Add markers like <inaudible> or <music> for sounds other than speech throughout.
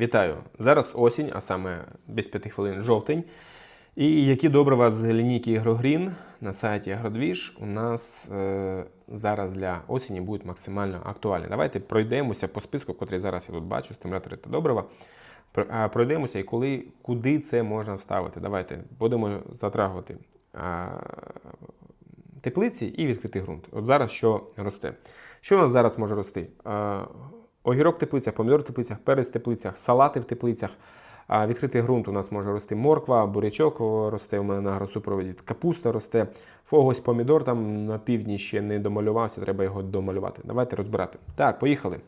Вітаю! Зараз осінь, а саме без п'яти хвилин жовтень. І які добрива з лінійки Ігрогрін на сайті Агродвіж у нас е, зараз для осені будуть максимально актуальні. Давайте пройдемося по списку, котрий зараз я тут бачу, стимулятори та добрива. Пройдемося і коли, куди це можна вставити. Давайте будемо затрагувати а, теплиці і відкритий ґрунт. От зараз що росте? Що у нас зараз може рости? А, Огірок в теплицях, помідор в теплицях, перець в теплицях, салати в теплицях. А відкритий ґрунт у нас може рости морква, бурячок росте у мене на агросупроводі, капуста росте, фогось помідор там на півдні ще не домалювався, треба його домалювати. Давайте розбирати. Так, поїхали.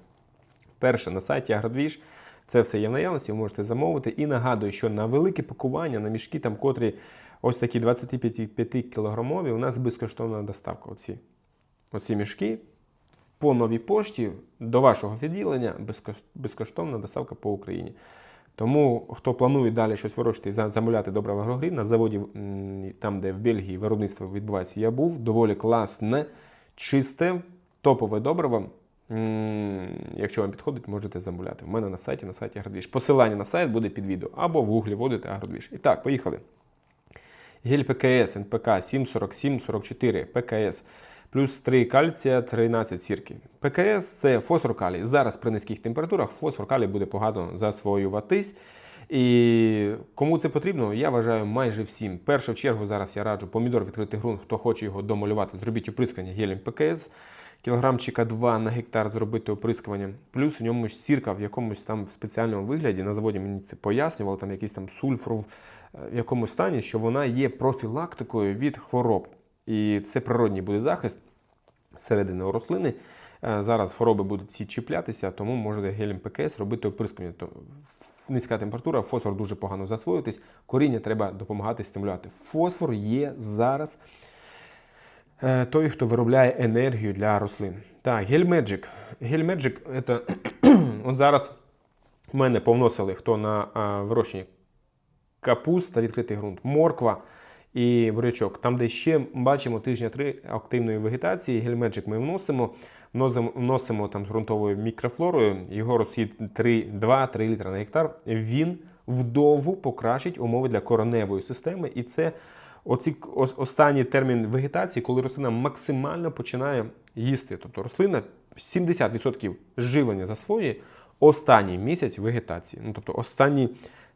Перше, на сайті Агродвіж це все є в наявності, ви можете замовити. І нагадую, що на велике пакування, на мішки, там, котрі ось такі 25 кілограмові, у нас безкоштовна доставка. Оці, оці мішки по новій пошті до вашого відділення безкоштовна доставка по Україні. Тому хто планує далі щось вирощувати і замовляти добре в агрогрі, на заводі, там, де в Бельгії виробництво відбувається, я був, доволі класне, чисте, топове добриво. Якщо вам підходить, можете замовляти. У мене на сайті, на сайті Агродвіж. Посилання на сайт буде під відео або в гуглі вводите Агродвіж. І так, поїхали. Гель ПКС, НПК 747-44, ПКС, плюс 3 кальція, 13 сірки. ПКС це фосфор калій. Зараз при низьких температурах фосфор калій буде погано засвоюватись. І кому це потрібно, я вважаю майже всім. Перше в чергу зараз я раджу помідор відкритий ґрунт, хто хоче його домалювати, зробіть оприскання гелем ПКС. Кілограмчика 2 на гектар зробити оприскування, плюс у ньому сірка в якомусь там спеціальному вигляді. На заводі мені це пояснювали, там якийсь там сульфур в е, якомусь стані, що вона є профілактикою від хвороб. І це природній буде захист середини у рослини. Е, Зараз хвороби будуть всі чіплятися, тому можете гелем ПКС робити оприскування. Низька температура, фосфор дуже погано засвоюватись, коріння треба допомагати стимулювати. Фосфор є зараз е, той, хто виробляє енергію для рослин. Так, Гель Magic. Гель Magic це <clears throat> от зараз в мене повносили хто на а, вирощенні капуста, відкритий ґрунт, морква і бурячок. Там, де ще бачимо тижня три активної вегетації, гельмеджик ми вносимо, вносимо, там з ґрунтовою мікрофлорою, його розхід 2-3 літра на гектар. Він вдовго покращить умови для кореневої системи. І це оці, ос- останній термін вегетації, коли рослина максимально починає їсти. Тобто рослина 70% живлення засвоює останній місяць вегетації. Ну, тобто останній,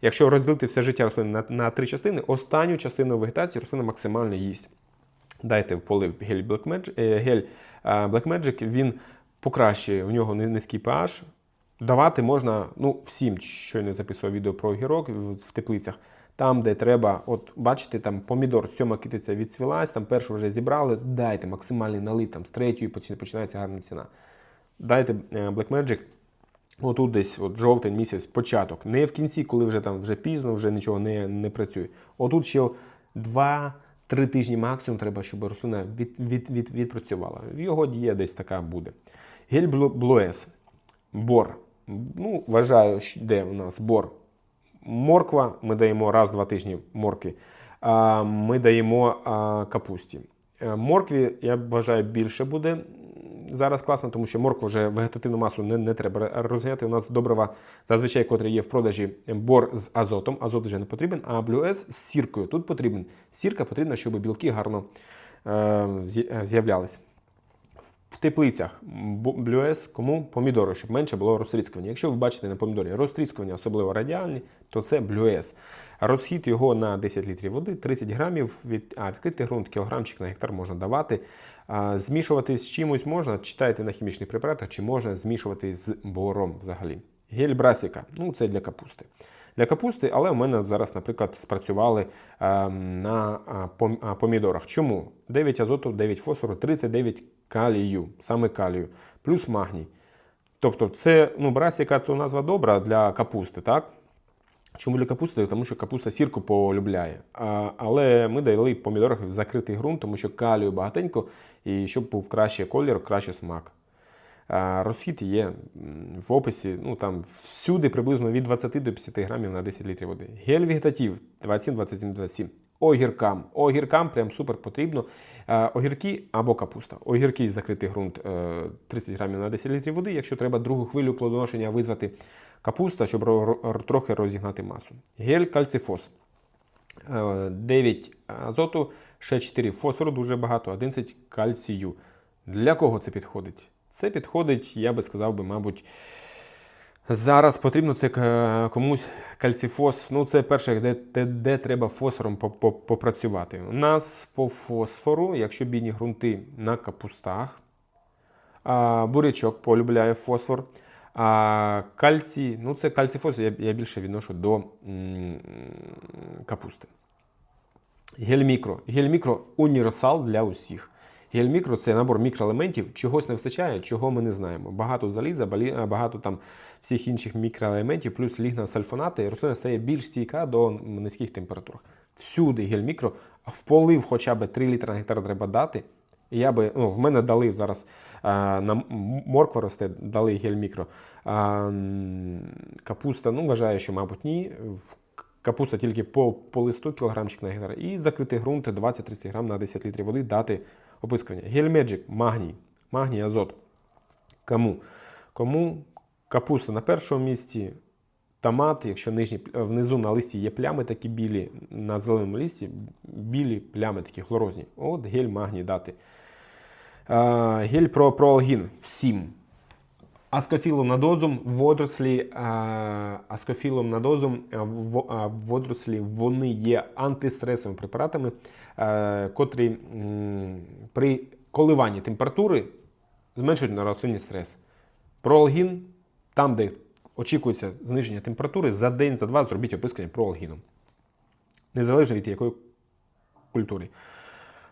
якщо розділити все життя рослини на, на три частини, останню частину вегетації рослина максимально їсть. Дайте в полив гель Black Magic, е, гель е, Black Magic, він покращує, у нього ни- низький pH. Давати можна ну, всім, що я не записував відео про огірок в, в теплицях. Там, де треба, от бачите, там помідор, сьома китиця відцвілась, там першу вже зібрали, дайте максимальний налит, там з третьої починається гарна ціна. Дайте е, Black Magic, Отут десь от жовтень місяць, початок. Не в кінці, коли вже там вже пізно, вже нічого не, не працює. Отут ще 2-3 тижні максимум треба, щоб рослина від, від, від, відпрацювала. Його дія десь така буде. Гель Блу- Блуес. Бор. Ну, вважаю, де у нас бор. Морква, ми даємо раз-два тижні морки. Ми даємо капусті. Е, Моркві, я вважаю, більше буде зараз класно, тому що морква вже вегетативну масу не, не треба розганяти. У нас добрива, зазвичай, котрі є в продажі, бор з азотом. Азот вже не потрібен, а блюез з сіркою. Тут потрібен. Сірка потрібна, щоб білки гарно е, з'являлись. В теплицях блюес, кому помідори, щоб менше було розтріскування. Якщо ви бачите на помідорі розтріскування, особливо радіальні, то це блюес. Розхід його на 10 літрів води, 30 грамів, від, а відкритий ґрунт, кілограмчик на гектар можна давати. А, змішувати з чимось можна, читайте на хімічних препаратах, чи можна змішувати з бором взагалі. Гель брасіка, ну це для капусти. Для капусти, але у мене зараз, наприклад, спрацювали е, на помідорах. Чому? 9 азоту, 9 фосфору, 39 калію, саме калію, плюс магній. Тобто, це ну, брасіка то назва добра для капусти, так? Чому для капусти? Тому що капуста сірку полюбляє. А, але ми дали помідорах в закритий ґрунт, тому що калію багатенько, і щоб був краще колір, краще смак. А Розхід є в описі, ну там всюди приблизно від 20 до 50 грамів на 10 літрів води. Гель вегетатив 27, 27, 27. Огіркам. Огіркам прям супер потрібно. Е, Огірки або капуста. Огірки закритий ґрунт е, 30 грамів на 10 літрів води. Якщо треба другу хвилю плодоношення визвати капуста, щоб ро- ро- трохи розігнати масу. Гель кальцифос. Е, 9 азоту, ще 4 фосфору, дуже багато, 11 кальцію. Для кого це підходить? Це підходить, я би сказав би, мабуть, зараз потрібно це комусь кальціфос. Ну, це перше, де, де, де треба фосфором по- по- попрацювати. У нас по фосфору, якщо бідні ґрунти на капустах, бурячок полюбляє фосфор. А кальцій, ну це кальцій-фосфор, я, я більше відношу до капусти. Гель-мікро. Гель-мікро універсал для усіх. Гель-мікро це набор мікроелементів, чогось не вистачає, чого ми не знаємо. Багато заліза, багато там всіх інших мікроелементів, плюс лігносальфонати, і рослина стає більш стійка до низьких температур. Всюди гель-мікро, в полив хоча б 3 літри на гектар треба дати. Я би, ну, в мене дали зараз а, на морква росте, дали гель-мікро. Капуста, ну вважаю, що, мабуть, ні. Капуста тільки по, по листу кілограмчик на гектар. І закритий ґрунт 20-30 грам на 10 літрів води дати опискування. Гель-меджик, магній, магній, азот. Кому? Кому капуста на першому місці, томат, якщо нижні, внизу на листі є плями такі білі, на зеленому листі білі плями такі хлорозні. От гель магній дати. А, гель про проалгін всім. Аскофілом надозум водорослі, а, аскофілом надозум а, в- а, водорослі вони є антистресовими препаратами, е, котрі при коливанні температури зменшують на рослинний стрес. Проалгін, там, де очікується зниження температури, за день, за два зробіть опискання проалгіном. Незалежно від якої культури.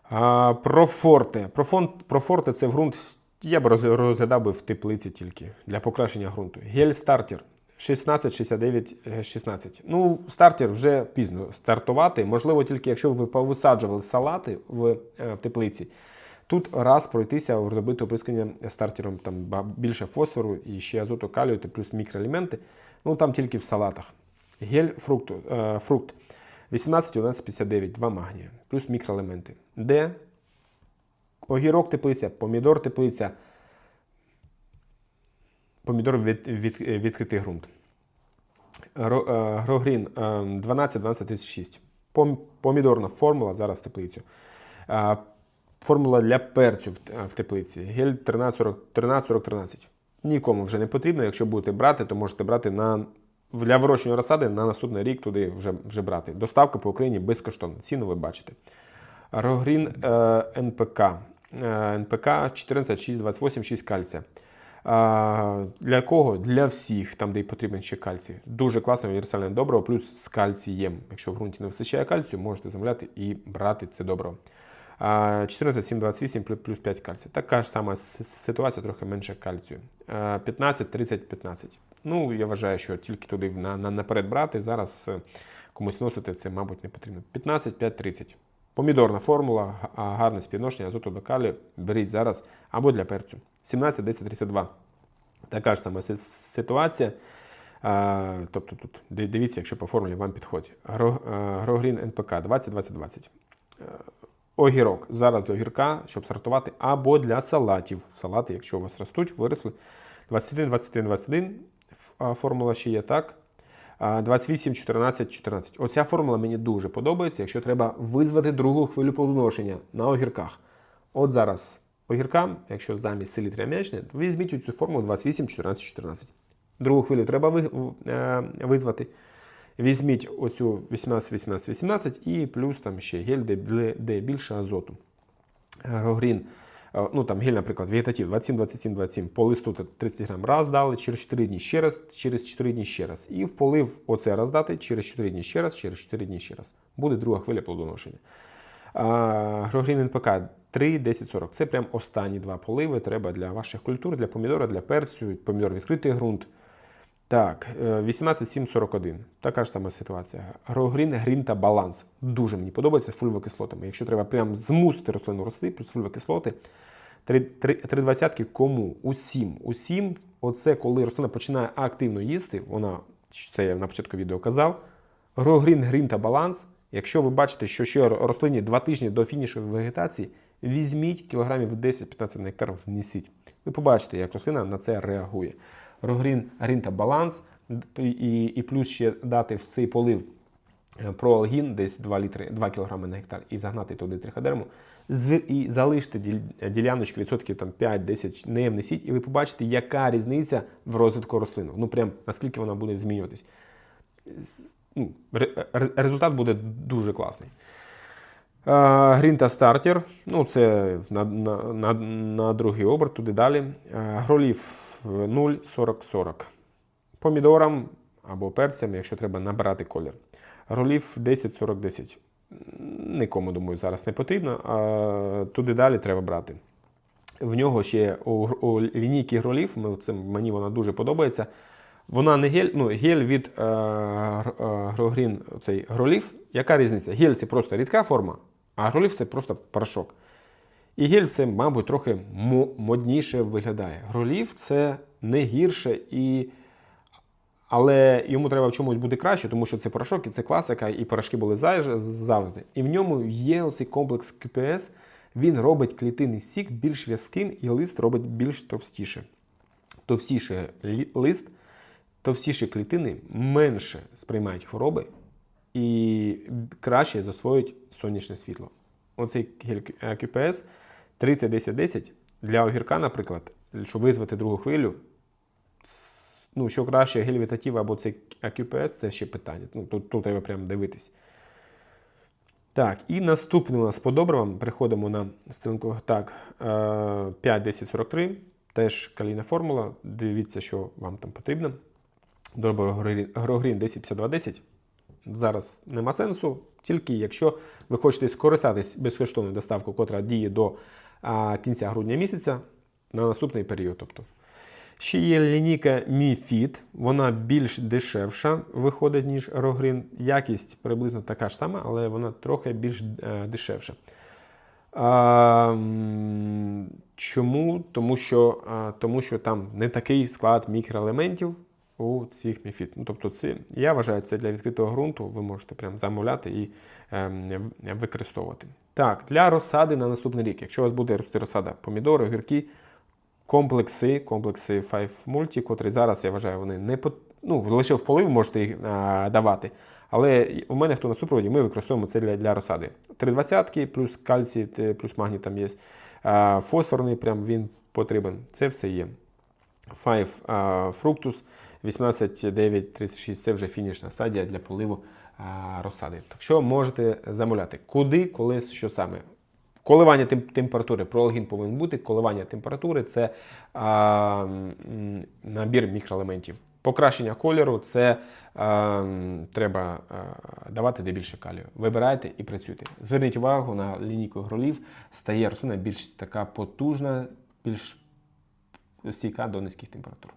А, профорте. Профон, профорте це ґрунт. Я б розглядав би в теплиці тільки для покращення ґрунту. Гель стартер 16, 69, е, 16. Ну, стартер вже пізно стартувати. Можливо, тільки якщо ви повисаджували салати в, е, в теплиці. Тут раз пройтися, робити оприскання стартером там більше фосфору і ще азоту калію, та плюс мікроелементи. Ну там тільки в салатах. Гель фрукту, е, фрукт 18, 11, 59, 2 магнія, плюс мікроелементи. Де огірок теплиця, помідор теплиця, помідор від, від, відкритий ґрунт. Е, Грогрін е, 12, 12, 36. Помідорна формула зараз теплицю. Е, Формула для перцю в, в теплиці. Гель 13, 40, 13, Нікому вже не потрібно. Якщо будете брати, то можете брати на, для вирощування розсади на наступний рік туди вже, вже брати. Доставка по Україні безкоштовна. Ціну ви бачите. Рогрін е, НПК. Е, НПК 14, 6, 28, 6 кальція. Для кого? Для всіх, там, де й потрібен ще кальцій. Дуже класне універсальне добриво, плюс з кальцієм. Якщо в ґрунті не вистачає кальцію, можете замовляти і брати це добриво. А, 14, 7, 28 плюс- плюс 5 кальцію. Така ж сама ситуація, трохи менше кальцію. А, 15, 30, 15. Ну, я вважаю, що тільки туди на, на, наперед брати. Зараз е, комусь носити це, мабуть, не потрібно. 15, 5, 30. Помідорна формула, гарне співношення азоту до калію. Беріть зараз або для перцю. 17, 10, 32. Така ж сама ситуація. Тобто тут дивіться, якщо по формулі вам підходить. Грогрін НПК 20, 20, 20. Е, Огірок. Зараз для огірка, щоб сортувати, або для салатів. Салати, якщо у вас ростуть, виросли. 21, 21, 21. Формула ще є так. А, 28, 14, 14. Оця формула мені дуже подобається, якщо треба визвати другу хвилю плодоношення на огірках. От зараз огіркам, якщо замість селітри м'ячне, візьміть цю формулу 28, 14, 14. Другу хвилю треба е, визвати. Візьміть оцю 18, 18, 18 і плюс там ще гель, де, більше азоту. Рогрін, е, ну там гель, наприклад, вегетатив 27, 27, 27, по листу 30 грам раз дали, через 4 дні ще раз, через 4 дні ще раз. І в полив оце раз дати, через 4 дні ще раз, через 4 дні ще раз. Буде друга хвиля плодоношення. Грогрін НПК 3, 10, 40. Це прям останні два поливи. Треба для ваших культур, для помідора, для перцю, помідор відкритий ґрунт. Так, е, 18, 7, 41. Така ж сама ситуація. Грогрін, грін та баланс. Дуже мені подобається фульвокислотами. Якщо треба прям змусити рослину рости, плюс фульвокислоти, Три, три, три двадцятки кому? Усім. Усім, оце коли рослина починає активно їсти, вона це я на початку відео казав. Грогрін, грін та баланс. Якщо ви бачите, що ще рослині два тижні до фінішу вегетації, візьміть кілограмів 10-15 на гектар, внесіть. Ви побачите, як рослина на це реагує. Рогрін, грін та баланс, і, і плюс ще дати в цей полив е, проалгін, десь 2 літри, 2 кг на гектар, і загнати туди триходерму, і залиште діл- діляночки відсотків там 5-10, не внесіть, і ви побачите, яка різниця в розвитку рослини. Ну прям наскільки вона буде змінюватись. Ну, ре- ре- результат буде дуже класний. Грінта стартер, ну це на, на, на, на другий оберт, туди далі. Е, Гролів 0, 40, 40. Помідорам або перцям, якщо треба набирати колір. Гролів 10, 40, 10. Нікому, думаю, зараз не потрібно. А туди далі треба брати. В нього ще у, у лінійки гролів, мені вона дуже подобається. Вона не гель, ну гель від е, е, грогрін, цей гролів. Яка різниця? Гель це просто рідка форма, а гролів це просто порошок. І гель це, мабуть, трохи модніше виглядає. Гролів це не гірше, і... але йому треба в чомусь бути краще, тому що це порошок, і це класика, і порошки були завжди. І в ньому є оцей комплекс QPS. Він робить клітинний сік більш в'язким, і лист робить більш товстіше. Товстіше лист, товстіші клітини менше сприймають хвороби і краще засвоюють сонячне світло. Оцей гель е, QPS 30-10-10 для огірка, наприклад, щоб визвати другу хвилю, ну, що краще гель вітатів або цей QPS, це ще питання. Ну, тут, тут треба прямо дивитись. Так, і наступне у нас по добривам. Переходимо на сторінку. Так, е, 5, 10, 43. Теж калійна формула. Дивіться, що вам там потрібно. Добриво Грогрін 10, 52, 10. Зараз нема сенсу, тільки якщо ви хочете скористатись безкоштовною доставкою, котра діє до а, кінця грудня місяця на наступний період. Тобто. Ще є лінійка Mi Fit, вона більш дешевша виходить, ніж Рогрін. Якість приблизно така ж сама, але вона трохи більш е, дешевша. А, чому? Тому що, а, тому що там не такий склад мікроелементів у цих міфіт. Ну, тобто, це, я вважаю, це для відкритого ґрунту. Ви можете прям замовляти і ем, використовувати. Так, для розсади на наступний рік. Якщо у вас буде рости розсада помідори, огірки, комплекси, комплекси 5 Multi, котрі зараз, я вважаю, вони не пот... ну, лише в полив можете їх а, давати. Але у мене хто на супроводі, ми використовуємо це для, для розсади. 3,20 плюс кальцій, плюс магній там є. Фосфорний, прям він потрібен. Це все є. 5 а, Fructus 18,936 це вже фінішна стадія для поливу розсади. Так що можете замовляти. Куди, коли, що саме. Коливання тем- температури, проалгін повинен бути. Коливання температури це а, набір мікроелементів. Покращення кольору це а, треба а, давати де більше калію. Вибирайте і працюйте. Зверніть увагу на лінійку гролів, стає рослина більш така потужна, більш стійка до низьких температур.